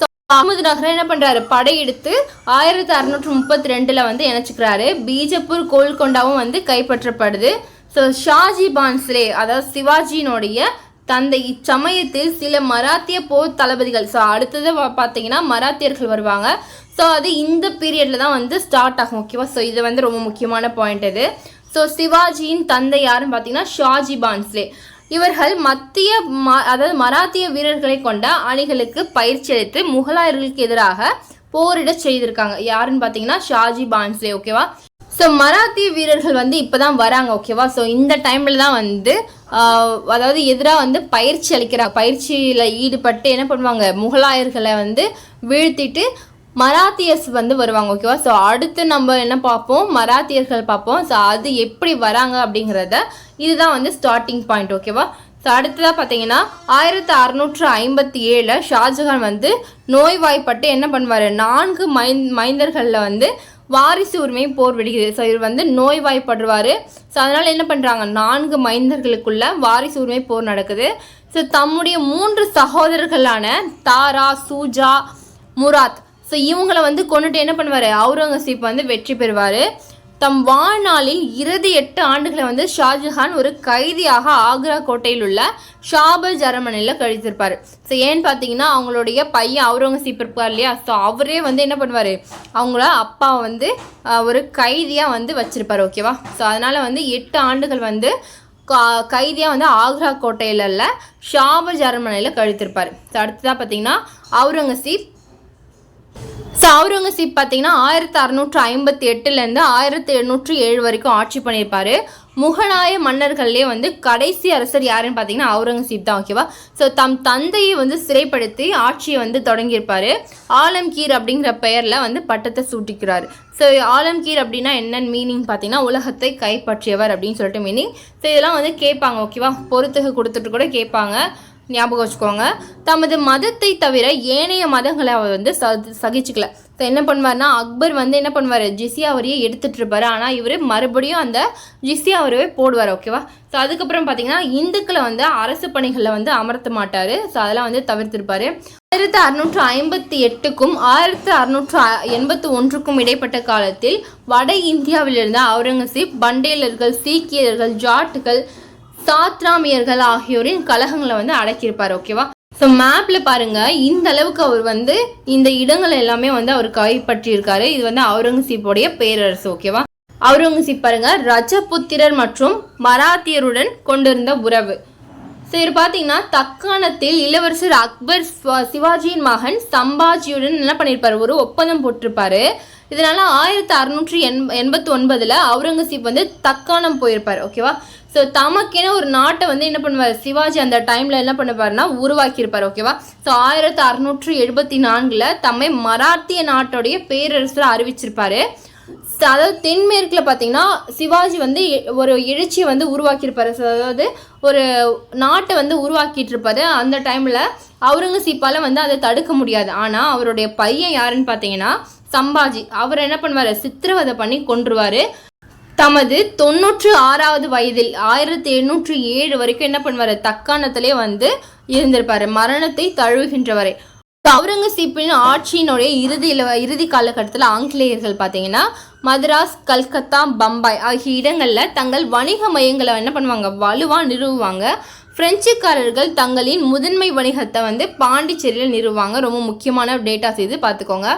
ஸோ அகமது நகரம் என்ன பண்ணுறாரு படையெடுத்து ஆயிரத்தி அறுநூற்று முப்பத்தி ரெண்டில் வந்து இணைச்சிக்கிறாரு. பீஜப்பூர் கோல்கொண்டாவும் வந்து கைப்பற்றப்படுது. ஸோ ஷாஜி பான்ஸ்லே அதாவது சிவாஜியினுடைய தந்தை இச்சமயத்தில் சில மராத்திய போர் தளபதிகள் ஸோ அடுத்தது பார்த்தீங்கன்னா மராத்தியர்கள் வருவாங்க. ஸோ அது இந்த பீரியடில் தான் வந்து ஸ்டார்ட் ஆகும் ஓகேவா ஸோ இது வந்து ரொம்ப முக்கியமான பாயிண்ட் இது. ஸோ சிவாஜியின் தந்தை யாருன்னு பார்த்தீங்கன்னா ஷாஜி பான்ஸ்லே. இவர்கள் மத்திய ம- அதாவது மராத்திய வீரர்களை கொண்ட அணிகளுக்கு பயிற்சி அளித்து முகலாயர்களுக்கு எதிராக போரிட செய்திருக்காங்க. யாருன்னு பார்த்தீங்கன்னா ஷாஜி பான்ஸ்லே ஓகேவா ஸோ மராத்திய வீரர்கள் வந்து இப்போ தான் வராங்க ஓகேவா ஸோ இந்த டைமில் தான் வந்து அதாவது எதிராக வந்து பயிற்சி அளிக்கிறாங்க பயிற்சியில் ஈடுபட்டு என்ன பண்ணுவாங்க? முகலாயர்களை வந்து வீழ்த்திட்டு மராத்தியர்ஸ் வந்து வருவாங்க ஓகேவா ஸோ அடுத்து நம்ம என்ன பார்ப்போம்? மராத்தியர்கள் பார்ப்போம். ஸோ அது எப்படி வராங்க அப்படிங்கிறத இதுதான் வந்து ஸ்டார்டிங் பாயிண்ட் ஓகேவா ஸோ அடுத்ததாக பார்த்தீங்கன்னா ஆயிரத்தி அறநூற்று ஐம்பத்தி ஏழில் ஷாஜஹான் வந்து நோய்வாய்ப்பட்டு என்ன பண்ணுவார்? நான்கு மைந் மைந்தர்களில் வந்து வாரிசு உரிமை போர் வெடிக்குது ஸோ இவர் வந்து நோய்வாய்ப்படுவார். ஸோ அதனால் என்ன பண்ணுறாங்க நான்கு மைந்தர்களுக்குள்ள வாரிசு உரிமை போர் நடக்குது. ஸோ தம்முடைய மூன்று சகோதரர்களான தாரா சூஜா முராத். ஸோ இவங்களை வந்து கொண்டுட்டு என்ன பண்ணுவார்? அவுரங்கசீப் வந்து வெற்றி பெறுவார். தம் வாழ்நாளில் இறுதி எட்டு ஆண்டுகளை வந்து ஷாஜஹான் ஒரு கைதியாக ஆக்ரா கோட்டையில் உள்ள ஷாபஜ் அரண்மனையில் கழித்திருப்பார். ஸோ ஏன்னு பார்த்தீங்கன்னா அவங்களுடைய பையன் அவுரங்கசீப் இருப்பார் இல்லையா? ஸோ அவரே வந்து என்ன பண்ணுவார்? அவங்கள அப்பா வந்து ஒரு கைதியாக வந்து வச்சுருப்பார் ஓகேவா ஸோ அதனால் வந்து எட்டு ஆண்டுகள் வந்து கா- வந்து ஆக்ரா கோட்டையில இல்ல ஷாபஜ் அரண்மனையில் கழித்திருப்பார். ஸோ அடுத்ததாக பார்த்தீங்கன்னா அவுரங்கசீப் ஸோ அவுரங்கசீப் பார்த்தீங்கன்னா ஆயிரத்தி அறநூற்று ஐம்பத்தி எட்டுலேருந்து ஆயிரத்தி எழுநூற்றி ஏழு வரைக்கும் ஆட்சி பண்ணியிருப்பார். முகலாய மன்னர்கள்லேயே வந்து கடைசி அரசர் யாருன்னு பார்த்தீங்கன்னா அவுரங்கசீப் தான் ஓகேவா ஸோ தம் தந்தையை வந்து சிறைப்படுத்தி ஆட்சியை வந்து தொடங்கியிருப்பார். ஆலம்கீர் அப்படிங்கிற பெயரில் வந்து பட்டத்தை சூட்டிக்கிறார். ஸோ ஆலம்கீர் அப்படின்னா என்னென்னு மீனிங் பார்த்தீங்கன்னா உலகத்தை கைப்பற்றியவர் அப்படின்னு சொல்லிட்டு மீனிங் ஸோ இதெல்லாம் வந்து கேட்பாங்க ஓகேவா பொறுத்துக்கு கொடுத்துட்டு கூட கேட்பாங்க. ஞாபகம் வச்சுக்கோங்க. தமது மதத்தை தவிர ஏனைய மதங்களை அவர் வந்து ச- சகிச்சுக்கல. ஸோ என்ன பண்ணுவார்னா அக்பர் வந்து என்ன பண்ணுவார்? ஜிசியா வரியை எடுத்துட்டு இருப்பாரு ஆனால் இவர் மறுபடியும் அந்த ஜிசியா வரியை போடுவார் ஓகேவா ஸோ அதுக்கப்புறம் பார்த்தீங்கன்னா இந்துக்களை வந்து அரசு பணிகளில் வந்து அமர்த்த மாட்டார். ஸோ அதெல்லாம் வந்து தவிர்த்திருப்பார். ஆயிரத்தி அறுநூற்று ஐம்பத்தி எட்டுக்கும் ஆயிரத்தி அறுநூற்று எண்பத்தி ஒன்றுக்கும் இடைப்பட்ட காலத்தில் வட இந்தியாவிலிருந்து அவுரங்கசீப் பண்டேலர்கள் சீக்கியர்கள் ஜாட்டுகள் சாத்ராமியர்கள் ஆகியோரின் கலகங்களை வந்து அடக்கியிருப்பார் ஓகேவா ஸோ மேப்பில் பாருங்க இந்த அளவுக்கு அவர் வந்து இந்த இடங்கள் எல்லாமே வந்து அவர் கைப்பற்றியிருக்காரு. இது வந்து அவுரங்கசீப்புடைய பேரரசு ஓகேவா அவுரங்கசீப் பாருங்க ரஜபுத்திரர் மற்றும் மராத்தியருடன் கொண்டிருந்த உறவு. ஸோ பார்த்தீங்கன்னா தக்காணத்தில் இளவரசர் அக்பர் சிவா- சிவாஜியின் மகன் சம்பாஜியுடன் என்ன பண்ணியிருப்பார்? ஒரு ஒப்பந்தம் போட்டிருப்பாரு. இதனால ஆயிரத்தி அறுநூற்றி எண் எண்பத்தி ஒன்பதுல அவுரங்கசீப் வந்து தக்காணம் போயிருப்பார் ஓகேவா ஸோ தமக்கென ஒரு நாட்டை வந்து என்ன பண்ணுவார்? சிவாஜி அந்த டைம்ல என்ன பண்ணுவாருன்னா உருவாக்கியிருப்பார் ஓகேவா ஸோ ஆயிரத்தி அறுநூற்றி எழுபத்தி நான்குல தம்மை மராத்திய நாட்டுடைய பேரரசர் அறிவிச்சிருப்பாரு. அதாவது தென்மேற்கில் பார்த்தீங்கன்னா சிவாஜி வந்து எ- ஒரு எழுச்சியை வந்து உருவாக்கியிருப்பாரு. அதாவது ஒரு நாட்டை வந்து உருவாக்கிட்டு இருப்பாரு அந்த டைமில் அவுரங்கசீப்பால் வந்து அதை தடுக்க முடியாது. ஆனால் அவருடைய பையன் யாருன்னு பார்த்தீங்கன்னா சம்பாஜி. அவர் என்ன பண்ணுவார்? சித்திரவதை பண்ணி கொன்றுவார். தமது தொண்ணூற்று ஆறாவது வயதில் ஆயிரத்தி எண்ணூற்று ஏழு வரைக்கும் என்ன பண்ணுவார்? தக்காணத்திலே வந்து இருந்திருப்பார். மரணத்தை தழுவுகின்ற வரை அவுரங்கசீப்பின் ஆட்சியினுடைய இறுதியில் இறுதி காலகட்டத்தில் ஆங்கிலேயர்கள் பார்த்தீங்கன்னா மதராஸ் கல்கத்தா பம்பாய் ஆகிய இடங்களில் தங்கள் வணிக மையங்களை என்ன பண்ணுவாங்க? வலுவாக நிறுவுவாங்க. பிரெஞ்சுக்காரர்கள் தங்களின் முதன்மை வணிகத்தை வந்து பாண்டிச்சேரியில் நிறுவாங்க ரொம்ப முக்கியமான டேட்டாஸ் இது பார்த்துக்கோங்க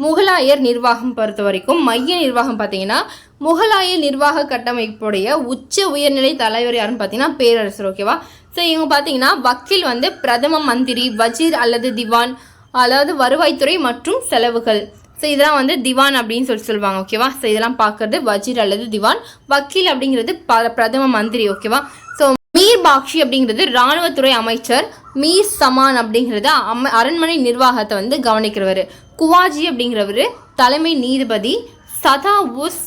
முகலாயர் நிர்வாகம் பொறுத்த வரைக்கும் மைய நிர்வாகம் பார்த்தீங்கன்னா முகலாய நிர்வாக கட்டமைப்புடைய உச்ச உயர்நிலை தலைவர் யாருன்னு பார்த்தீங்கன்னா பேரரசர் ஓகேவா ஸோ இவங்க பார்த்தீங்கன்னா வக்கீல் வந்து பிரதம மந்திரி வஜீர் அல்லது திவான் அதாவது வருவாய்த்துறை மற்றும் செலவுகள். ஸோ இதெல்லாம் வந்து திவான் அப்படின்னு சொல்லி சொல்லுவாங்க ஓகேவா ஸோ இதெல்லாம் பார்க்குறது வஜீர் அல்லது திவான். வக்கீல் அப்படிங்கிறது ப பிரதம மந்திரி ஓகேவா ஸோ மீர் பாக்ஷி அப்படிங்கிறது இராணுவத்துறை அமைச்சர் மீர் சமான் அப்படிங்கிறது அம அரண்மனை நிர்வாகத்தை வந்து கவனிக்கிறவர். குவாஜி அப்படிங்கிறவர் தலைமை நீதிபதி சதா உஸ்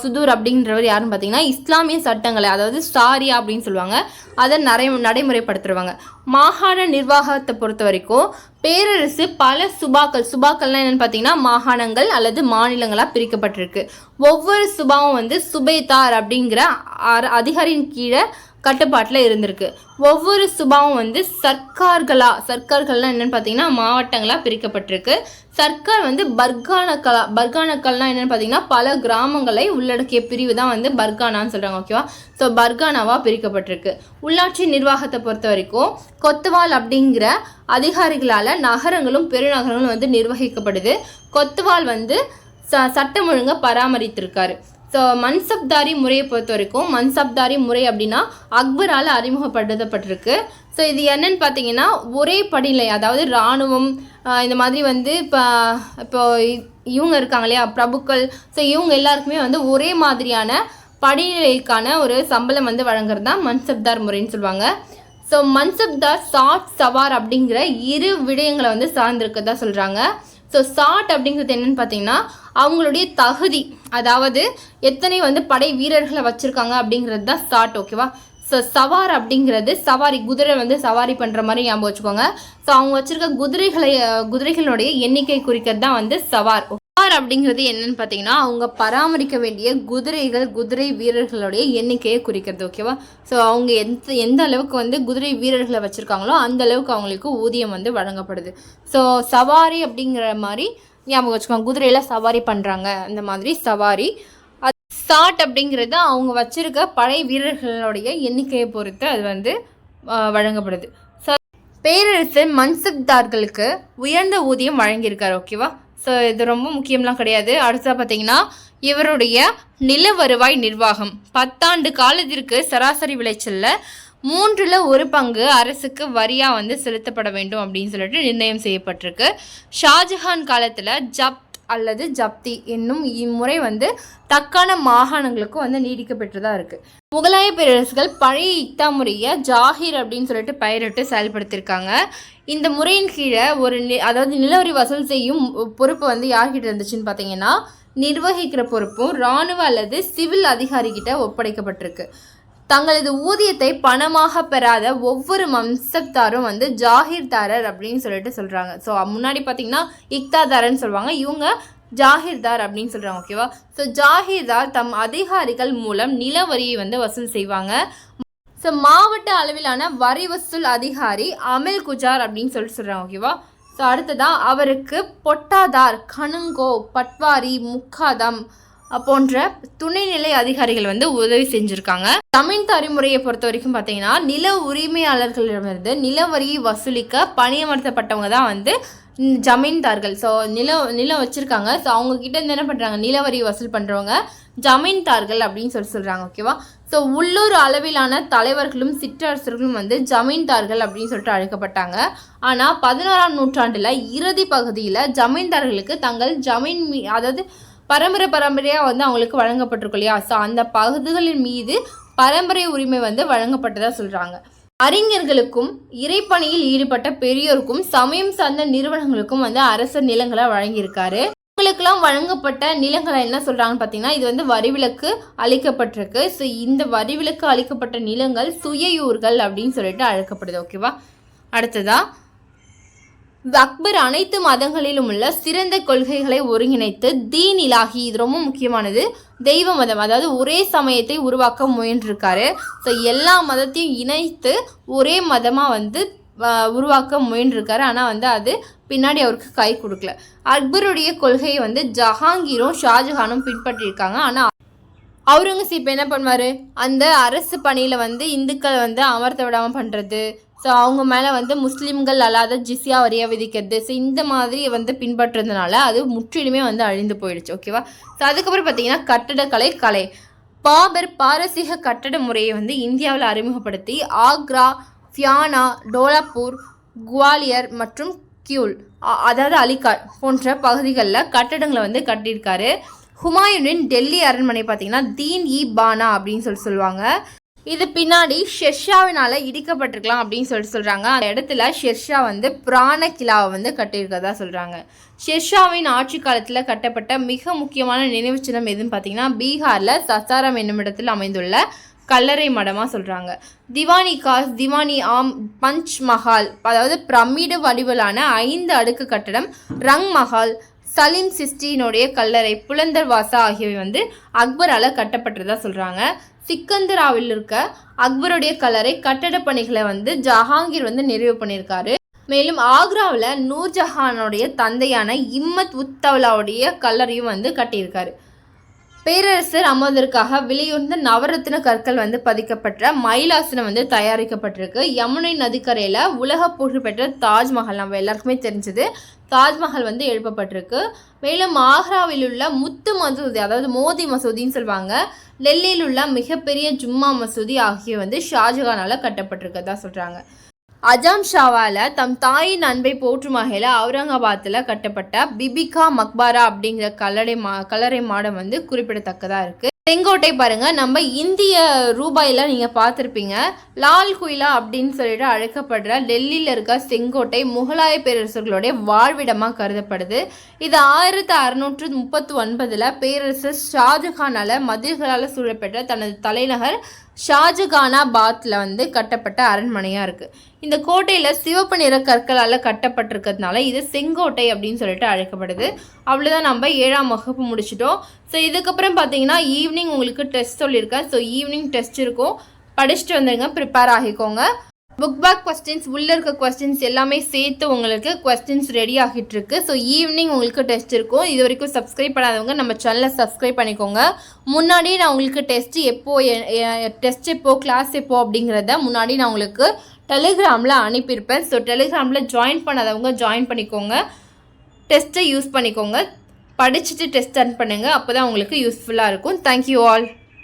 சுதூர் அப்படின்றவர் யாருன்னு பார்த்தீங்கன்னா இஸ்லாமிய சட்டங்களை அதாவது சாரியா அப்படின்னு சொல்லுவாங்க அதை நடை நடைமுறைப்படுத்துருவாங்க. மாகாண நிர்வாகத்தை பொறுத்த வரைக்கும் பேரரசு பல சுபாக்கள் சுபாக்கள்லாம் என்னென்னு பார்த்தீங்கன்னா மாகாணங்கள் அல்லது மாநிலங்களாக பிரிக்கப்பட்டிருக்கு. ஒவ்வொரு சுபாவும் வந்து சுபேதார் அப்படிங்கிற அதிகாரியின் கீழே கட்டுப்பாட்டில் இருந்திருக்கு. ஒவ்வொரு சுபாவும் வந்து சர்க்கார்களா சர்க்கார்கள்லாம் என்னென்னு பார்த்தீங்கன்னா மாவட்டங்களாக பிரிக்கப்பட்டிருக்கு. சர்க்கார் வந்து பர்கானக்கலா பர்கானக்கள்லாம் என்னென்னு பார்த்தீங்கன்னா பல கிராமங்களை உள்ளடக்கிய பிரிவு தான் வந்து பர்கானான்னு சொல்கிறாங்க ஓகேவா ஸோ பர்கானாவாக பிரிக்கப்பட்டிருக்கு. உள்ளாட்சி நிர்வாகத்தை பொறுத்த வரைக்கும் கொத்தவால் அப்படிங்கிற அதிகாரிகளால் நகரங்களும் பெருநகரங்களும் வந்து நிர்வகிக்கப்படுது. கொத்தவால் வந்து ச சட்டம் ஒழுங்கை பராமரித்திருக்காரு. மன்சப்தாரி முறையை பொறுத்த வரைக்கும் மன்சப்தாரி முறை அப்படின்னா அக்பரால் அறிமுகப்படுத்தப்பட்டிருக்கு. ஸோ இது என்னன்னு பார்த்தீங்கன்னா ஒரே படிநிலை அதாவது இராணுவம் இந்த மாதிரி வந்து இப்போ இப்போ இவங்க இருக்காங்க இல்லையா பிரபுக்கள். ஸோ இவங்க எல்லாருக்குமே வந்து ஒரே மாதிரியான படிநிலைக்கான ஒரு சம்பளம் வந்து வழங்குறது தான் மன்சப்தார் முறைன்னு சொல்லுவாங்க. ஸோ மன்சப்தார் சாட் சவார் அப்படிங்கிற இரு விடயங்களை வந்து சார்ந்திருக்கதா சொல்கிறாங்க ஸோ சாட் அப்படிங்கிறது என்னன்னு பார்த்தீங்கன்னா அவங்களுடைய தகுதி. அதாவது எத்தனை வந்து படை வீரர்களை வச்சுருக்காங்க அப்படிங்கிறது தான் சாட் ஓகேவா ஸோ சவார் அப்படிங்கிறது சவாரி குதிரை வந்து சவாரி பண்ணுற மாதிரி ஞாபகம் வச்சுக்கோங்க. ஸோ அவங்க வச்சுருக்க குதிரைகளை குதிரைகளுடைய எண்ணிக்கை குறிக்கிறது தான் வந்து சவார் சவார் அப்படிங்கிறது என்னன்னு பார்த்தீங்கன்னா அவங்க பராமரிக்க வேண்டிய குதிரைகள் குதிரை வீரர்களுடைய எண்ணிக்கையை குறிக்கிறது ஓகேவா ஸோ அவங்க எந்த எந்த அளவுக்கு வந்து குதிரை வீரர்களை வச்சுருக்காங்களோ அந்த அளவுக்கு அவங்களுக்கு ஊதியம் வந்து வழங்கப்படுது. ஸோ சவாரி அப்படிங்கிற மாதிரி ஞாபகம் வச்சுக்கோங்க. குதிரையில் சவாரி பண்ணுறாங்க அந்த மாதிரி சவாரி. அது சாட் அப்படிங்கிறது அவங்க வச்சுருக்க படை வீரர்களுடைய எண்ணிக்கையை பொறுத்து அது வந்து வழங்கப்படுது. ஸோ பேரரசர் மன்சுக்தார்களுக்கு உயர்ந்த ஊதியம் வழங்கியிருக்கார் ஓகேவா ஸோ இது ரொம்ப முக்கியம்லாம் கிடையாது. அடுத்ததாக பார்த்தீங்கன்னா இவருடைய நில வருவாய் நிர்வாகம். பத்தாண்டு காலத்திற்கு சராசரி விளைச்சலில் மூன்றில் ஒரு பங்கு அரசுக்கு வரியாக வந்து செலுத்தப்பட வேண்டும் அப்படின்னு சொல்லிட்டு நிர்ணயம் செய்யப்பட்டிருக்கு. ஷாஜஹான் காலத்தில் ஜப் அல்லது ஜப்தி என்னும் இம்முறை வந்து தக்கான மாகாணங்களுக்கும் வந்து நீடிக்கப்பட்டதாக இருக்குது முகலாய பேரரசுகள் பழைய இக்தா முறையை ஜாகிர் அப்படின்னு சொல்லிட்டு பெயரிட்டு செயல்படுத்தியிருக்காங்க. இந்த முறையின் கீழே ஒரு நி அதாவது நிலவரி வசூல் செய்யும் பொறுப்பு வந்து யார்கிட்ட இருந்துச்சுன்னு பார்த்தீங்கன்னா நிர்வகிக்கிற பொறுப்பும் இராணுவ அல்லது சிவில் அதிகாரிகிட்ட ஒப்படைக்கப்பட்டிருக்கு. தங்களது ஊதியத்தை பணமாக பெறாத ஒவ்வொரு வம்சத்தாரும் வந்து ஜாகிர்தாரர் அப்படின்னு சொல்லிட்டு சொல்கிறாங்க ஸோ முன்னாடி பார்த்தீங்கன்னா இக்தாதாரன்னு சொல்லுவாங்க. இவங்க ஜாகிர்தார் அப்படின்னு சொல்கிறாங்க ஓகேவா ஸோ ஜாகிர்தார் தம் அதிகாரிகள் மூலம் நில வரியை வந்து வசூல் செய்வாங்க. ஸோ மாவட்ட அளவிலான வரி வசூல் அதிகாரி அமில் குஜார் அப்படின்னு சொல்லிட்டு சொல்கிறாங்க ஓகேவா ஸோ அடுத்ததான் அவருக்கு பொட்டாதார் கணுங்கோ பட்வாரி முக்காதம் போன்ற துணைநிலை அதிகாரிகள் வந்து உதவி செஞ்சுருக்காங்க. தமிழ் தறிமுறையை பொறுத்த வரைக்கும் பார்த்தீங்கன்னா நில உரிமையாளர்களிடமிருந்து நில வரியை வசூலிக்க பணியமர்த்தப்பட்டவங்க தான் வந்து ஜமீன்தார்கள். ஸோ நிலம் நிலம் வச்சுருக்காங்க. ஸோ அவங்கக்கிட்ட இருந்து என்ன பண்ணுறாங்க நிலவரி வசூல் பண்ணுறவங்க ஜமீன்தார்கள் அப்படின்னு சொல்லி சொல்கிறாங்க ஓகேவா ஸோ உள்ளூர் அளவிலான தலைவர்களும் சிற்றரசர்களும் வந்து ஜமீன்தார்கள் அப்படின்னு சொல்லிட்டு அழைக்கப்பட்டாங்க. ஆனால் பதினோராம் நூற்றாண்டில் இறுதி பகுதியில் ஜமீன்தார்களுக்கு தங்கள் ஜமீன் மீ அதாவது பரம்பரை பரம்பரையாக வந்து அவங்களுக்கு வழங்கப்பட்டிருக்கும் இல்லையா? ஸோ அந்த பகுதிகளின் மீது பரம்பரை உரிமை வந்து வழங்கப்பட்டதாக சொல்கிறாங்க அறிஞர்களுக்கும் இறைப்பணியில் ஈடுபட்ட பெரியோருக்கும் சமயம் சார்ந்த நிறுவனங்களுக்கும் வந்து அரசர் நிலங்களை வழங்கியிருக்காரு. இவங்களுக்கெல்லாம் வழங்கப்பட்ட நிலங்களை என்ன சொல்கிறாங்கன்னு பார்த்தீங்கன்னா இது வந்து வரிவிலக்கு அளிக்கப்பட்டிருக்கு. ஸோ இந்த வரிவிலக்கு அளிக்கப்பட்ட நிலங்கள் சுயயூர்கள் அப்படின்னு சொல்லிட்டு அழைக்கப்படுது. ஓகேவா அடுத்ததாக அக்பர் அனைத்து மதங்களிலும் உள்ள சிறந்த கொள்கைகளை ஒருங்கிணைத்து தீன் இலாகி. இது ரொம்ப முக்கியமானது. தெய்வ மதம் அதாவது ஒரே சமயத்தை உருவாக்க முயன்றிருக்காரு. ஸோ எல்லா மதத்தையும் இணைத்து ஒரே மதமாக வந்து உருவாக்க முயன்றிருக்காரு. ஆனால் வந்து அது பின்னாடி அவருக்கு கை கொடுக்கல. அக்பருடைய கொள்கையை வந்து ஜஹாங்கீரும் ஷாஜஹானும் பின்பற்றியிருக்காங்க ஆனால் அவுரங்கசீப் என்ன பண்ணுவார்? அந்த அரசு பணியில் வந்து இந்துக்களை வந்து அமர்த்த விடாமல் பண்ணுறது ஸோ அவங்க மேலே வந்து முஸ்லீம்கள் அல்லாத ஜிஸ்யா வரியா விதிக்கிறது. ஸோ இந்த மாதிரி வந்து பின்பற்றுறதுனால அது முற்றிலுமே வந்து அழிந்து போயிடுச்சு. ஓகேவா ஸோ அதுக்கப்புறம் பார்த்தீங்கன்னா கட்டடக்கலை கலை. பாபர் பாரசீக கட்டட முறையை வந்து இந்தியாவில் அறிமுகப்படுத்தி ஆக்ரா ஃபியானா டோலாப்பூர் குவாலியர் மற்றும் கியூல் அதாவது அலிகார் போன்ற பகுதிகளில் கட்டடங்களை வந்து கட்டியிருக்காரு. ஹுமாயூனின் டெல்லி அரண்மனை பார்த்தீங்கன்னா தீன் இ பானா அப்படின்னு சொல்லி சொல்லுவாங்க. இது பின்னாடி ஷெர்ஷாவினால இடிக்கப்பட்டிருக்கலாம் அப்படின்னு சொல்லிட்டு சொல்கிறாங்க அந்த இடத்துல ஷெர்ஷா வந்து பிராண கிலாவை வந்து கட்டியிருக்கதா சொல்கிறாங்க ஷெர்ஷாவின் ஆட்சி காலத்தில் கட்டப்பட்ட மிக முக்கியமான நினைவுச் சின்னம் எதுன்னு பார்த்தீங்கன்னா பீகாரில் சசாரம் என்னும் இடத்தில் அமைந்துள்ள கல்லறை மடமாக சொல்கிறாங்க திவானி காஸ் திவானி ஆம் பஞ்ச் மஹால் அதாவது பிரமிடு வடிவிலான ஐந்து அடுக்கு கட்டடம் ரங் மஹால் சலீம் சிஸ்டியினுடைய கல்லறை புலந்தர் வாசா ஆகியவை வந்து அக்பரால் கட்டப்பட்டதாக சொல்கிறாங்க சிக்கந்தராவில் இருக்க அக்பருடைய கல்லறை கட்டட பணிகளை வந்து ஜஹாங்கீர் வந்து நிறைவு பண்ணியிருக்காரு. மேலும் ஆக்ராவில் நூர்ஜஹானுடைய தந்தையான இம்மத் உத்தவ்லாவுடைய கல்லறையும் வந்து கட்டியிருக்காரு. பேரரசர் அமர்வதற்காக விலையுர்ந்த நவரத்தின கற்கள் வந்து பதிக்கப்பட்ட மயிலாசனம் வந்து தயாரிக்கப்பட்டிருக்கு. யமுனை நதிக்கரையில் உலக புகழ்பெற்ற தாஜ்மஹால் நம்ம எல்லாருக்குமே தெரிஞ்சது. தாஜ்மஹால் வந்து எழுப்பப்பட்டிருக்கு. மேலும் ஆக்ராவில் உள்ள முத்து மசூதி அதாவது மோதி மசூதின்னு சொல்லுவாங்க டெல்லியில் உள்ள மிகப்பெரிய ஜும்மா மசூதி ஆகிய வந்து ஷாஜகானால் கட்டப்பட்டிருக்கதா சொல்கிறாங்க அஜாம் ஷாவால் தம் தாயின் அன்பை போற்றும் வகையில் அவுரங்காபாத்தில் கட்டப்பட்ட பிபிகா மக்பாரா அப்படிங்கிற கல்லறை மா கல்லறை மாடம் வந்து குறிப்பிடத்தக்கதாக இருக்குது செங்கோட்டை பாருங்க நம்ம இந்திய ரூபாயில நீங்க பார்த்துருப்பீங்க. லால் குயிலா அப்படின்னு சொல்லிட்டு அழைக்கப்படுற டெல்லியில் இருக்க செங்கோட்டை முகலாய பேரரசர்களுடைய வாழ்விடமா கருதப்படுது. இது ஆயிரத்தி அறுநூற்று முப்பத்தி ஒன்பதுல பேரரசர் ஷாஜஹானால மதில்களால் சூழப்பெற்ற தனது தலைநகர் ஷாஜகானாபாத்தில் வந்து கட்டப்பட்ட அரண்மனையாக இருக்குது இந்த கோட்டையில் சிவப்பு நிற கற்களால் கட்டப்பட்டிருக்கிறதுனால இது செங்கோட்டை அப்படின்னு சொல்லிட்டு அழைக்கப்படுது. அவ்வளோதான் நம்ம ஏழாம் வகுப்பு முடிச்சிட்டோம். ஸோ இதுக்கப்புறம் பார்த்தீங்கன்னா ஈவினிங் உங்களுக்கு டெஸ்ட் சொல்லியிருக்கேன். ஸோ ஈவினிங் டெஸ்ட் இருக்கும். படிச்சுட்டு வந்துடுங்க ப்ரிப்பேர் ஆகிக்கோங்க. புக் பேக் கொஸ்டின்ஸ் உள்ளே இருக்க கொஸ்டின்ஸ் எல்லாமே சேர்த்து உங்களுக்கு கொஸ்டின்ஸ் ரெடி ஆகிட்டு இருக்கு ஸோ ஈவினிங் உங்களுக்கு டெஸ்ட் இருக்கும். இது வரைக்கும் சப்ஸ்கிரைப் பண்ணாதவங்க நம்ம சேனலை சப்ஸ்கிரைப் பண்ணிக்கோங்க. முன்னாடி நான் உங்களுக்கு டெஸ்ட் எப்போ டெஸ்ட் எப்போ கிளாஸ் எப்போ அப்படிங்கிறத முன்னாடி நான் உங்களுக்கு டெலிகிராமில் அனுப்பியிருப்பேன். ஸோ டெலிகிராமில் ஜாயின் பண்ணாதவங்க ஜாயின் பண்ணிக்கோங்க. டெஸ்ட்டை யூஸ் பண்ணிக்கோங்க. படிச்சுட்டு டெஸ்ட் ரன் பண்ணுங்கள் அப்போ தான் உங்களுக்கு யூஸ்ஃபுல்லாக இருக்கும். Thank you all